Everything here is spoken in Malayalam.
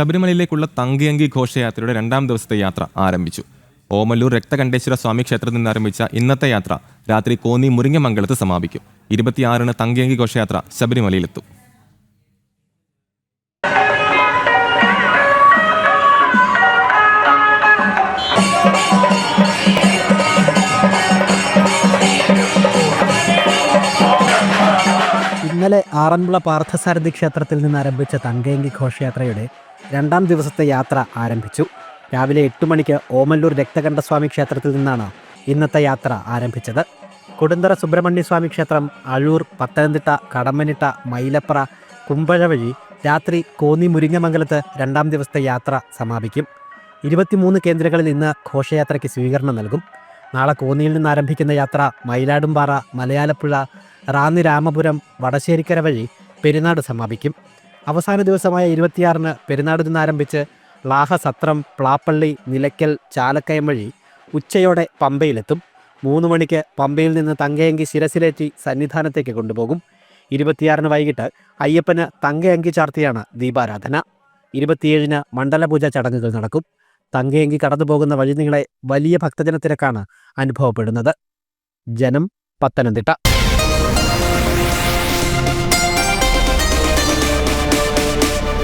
ശബരിമലയിലേക്കുള്ള തങ്കയങ്കി ഘോഷയാത്രയുടെ രണ്ടാം ദിവസത്തെ യാത്ര ആരംഭിച്ചു. ഓമല്ലൂർ രക്തകണ്ഠേശ്വര സ്വാമി ക്ഷേത്രത്തിൽ നിന്ന് ആരംഭിച്ച ഇന്നത്തെ യാത്ര രാത്രി കോന്നി മുരിങ്ങമംഗലത്ത് സമാപിക്കും. ഇരുപത്തിയാറിന് തങ്കയങ്കി ഘോഷയാത്ര ശബരിമലയിലെത്തും. ഇന്നലെ ആറന്മുള പാർത്ഥസാരഥി ക്ഷേത്രത്തിൽ നിന്ന് ആരംഭിച്ച തങ്കയങ്കി ഘോഷയാത്രയുടെ രണ്ടാം ദിവസത്തെ യാത്ര ആരംഭിച്ചു. രാവിലെ എട്ട് മണിക്ക് ഓമല്ലൂർ രക്തകണ്ഠസ്വാമി ക്ഷേത്രത്തിൽ നിന്നാണ് ഇന്നത്തെ യാത്ര ആരംഭിച്ചത്. കൊടുന്തറ സുബ്രഹ്മണ്യസ്വാമി ക്ഷേത്രം അഴൂർ പത്തനംതിട്ട കടമ്പനിട്ട മൈലപ്ര കുമ്പഴ വഴി രാത്രി കോന്നി മുരിങ്ങമംഗലത്ത് രണ്ടാം ദിവസത്തെ യാത്ര സമാപിക്കും. ഇരുപത്തിമൂന്ന് കേന്ദ്രങ്ങളിൽ ഇന്ന് ഘോഷയാത്രയ്ക്ക് സ്വീകരണം നൽകും. നാളെ കോന്നിയിൽ നിന്ന് ആരംഭിക്കുന്ന യാത്ര മയിലാടുംപാറ മലയാലപ്പുഴ റാന്നി രാമപുരം വടശ്ശേരിക്കര വഴി പെരുന്നാട് സമാപിക്കും. അവസാന ദിവസമായ ഇരുപത്തിയാറിന് പെരുന്നാട് നിന്ന് ആരംഭിച്ച് ലാഹസത്രം പ്ലാപ്പള്ളി നിലയ്ക്കൽ ചാലക്കയം വഴി ഉച്ചയോടെ പമ്പയിലെത്തും. മൂന്ന് മണിക്ക് പമ്പയിൽ നിന്ന് തങ്കയങ്കി ശിരസിലേറ്റി സന്നിധാനത്തേക്ക് കൊണ്ടുപോകും. ഇരുപത്തിയാറിന് വൈകിട്ട് അയ്യപ്പന് തങ്കയങ്കി ചാർത്തിയാണ് ദീപാരാധന. ഇരുപത്തിയേഴിന് മണ്ഡലപൂജ ചടങ്ങുകൾ നടക്കും. തങ്കയങ്കി കടന്നുപോകുന്ന വഴിനീളെ വലിയ ഭക്തജനത്തിരക്കാണ് അനുഭവപ്പെടുന്നത്. ജനം പത്തനംതിട്ട.